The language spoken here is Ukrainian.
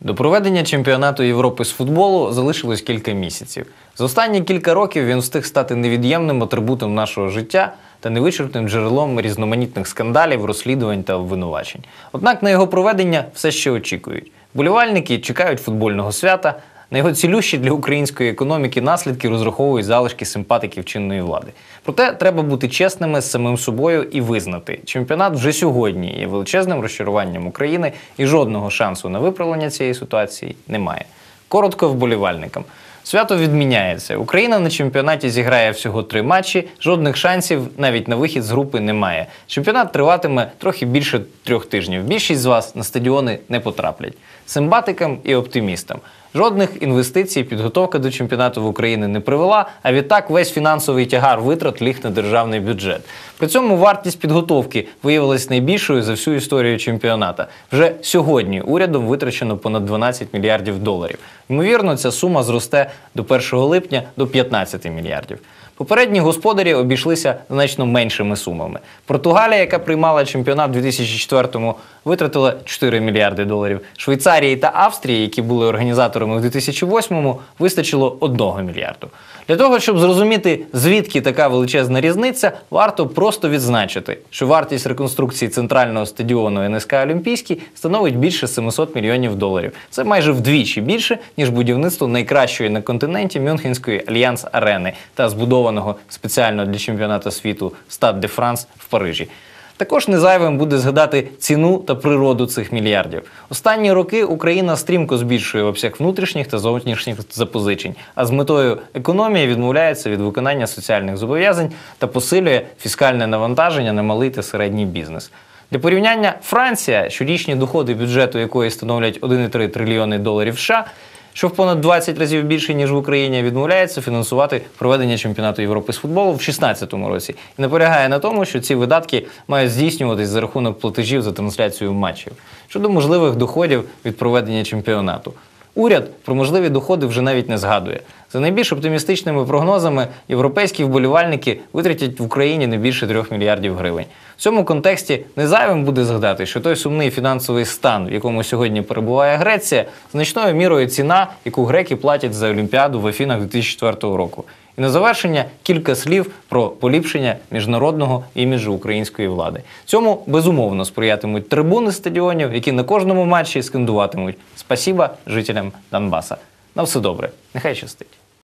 До проведення чемпіонату Європи з футболу залишилось кілька місяців. За останні кілька років він встиг стати невід'ємним атрибутом нашого життя та невичерпним джерелом різноманітних скандалів, розслідувань та обвинувачень. Однак на його проведення все ще очікують. Болівальники чекають футбольного свята. На його цілющі для української економіки наслідки розраховують залишки симпатиків чинної влади. Проте треба бути чесними з самим собою і визнати, чемпіонат вже сьогодні є величезним розчаруванням України і жодного шансу на виправлення цієї ситуації немає. Коротко вболівальникам. Свято відміняється. Україна на чемпіонаті зіграє всього три матчі. Жодних шансів навіть на вихід з групи немає. Чемпіонат триватиме трохи більше трьох тижнів. Більшість з вас на стадіони не потраплять. Симбатикам і оптимістам. Жодних інвестицій підготовка до чемпіонату в Україні не привела, а відтак весь фінансовий тягар витрат ліг на державний бюджет. При цьому вартість підготовки виявилась найбільшою за всю історію чемпіоната. Вже сьогодні урядом витрачено понад 12 мільярдів доларів. Ймовірно, ця сума зросте до 1 липня до 15 мільярдів. Попередні господарі обійшлися значно меншими сумами. Португалія, яка приймала чемпіонат у 2004-му, витратила 4 мільярди доларів. Швейцарії та Австрії, які були організаторами у 2008-му, вистачило 1 мільярду. Для того, щоб зрозуміти, звідки така величезна різниця, варто просто відзначити, що вартість реконструкції центрального стадіону НСК Олімпійський становить більше 700 мільйонів доларів. Це майже вдвічі більше, ніж будівництво найкращої на континенті Мюнхенської Альянс Арени та збудованого спеціально для чемпіонату світу Стад де Франс в Парижі. Також не зайвим буде згадати ціну та природу цих мільярдів. Останні роки Україна стрімко збільшує обсяг внутрішніх та зовнішніх запозичень, а з метою економії відмовляється від виконання соціальних зобов'язань та посилює фіскальне навантаження на малий та середній бізнес. Для порівняння Франція, щорічні доходи бюджету якої становлять 1,3 трильйони доларів США, що в понад 20 разів більше ніж в Україні, відмовляється фінансувати проведення чемпіонату Європи з футболу в 2016 році і наполягає на тому, що ці видатки мають здійснюватись за рахунок платежів за трансляцію матчів щодо можливих доходів від проведення чемпіонату. Уряд про можливі доходи вже навіть не згадує. За найбільш оптимістичними прогнозами, європейські вболівальники витратять в Україні не більше 3 мільярдів гривень. В цьому контексті не зайвим буде згадати, що той сумний фінансовий стан, в якому сьогодні перебуває Греція, значною мірою ціна, яку греки платять за Олімпіаду в Афінах 2004 року. І на завершення кілька слів про поліпшення міжнародного іміджу української влади. Цьому безумовно сприятимуть трибуни стадіонів, які на кожному матчі скандуватимуть Спасіба жителям Донбаса. На все добре, нехай щастить.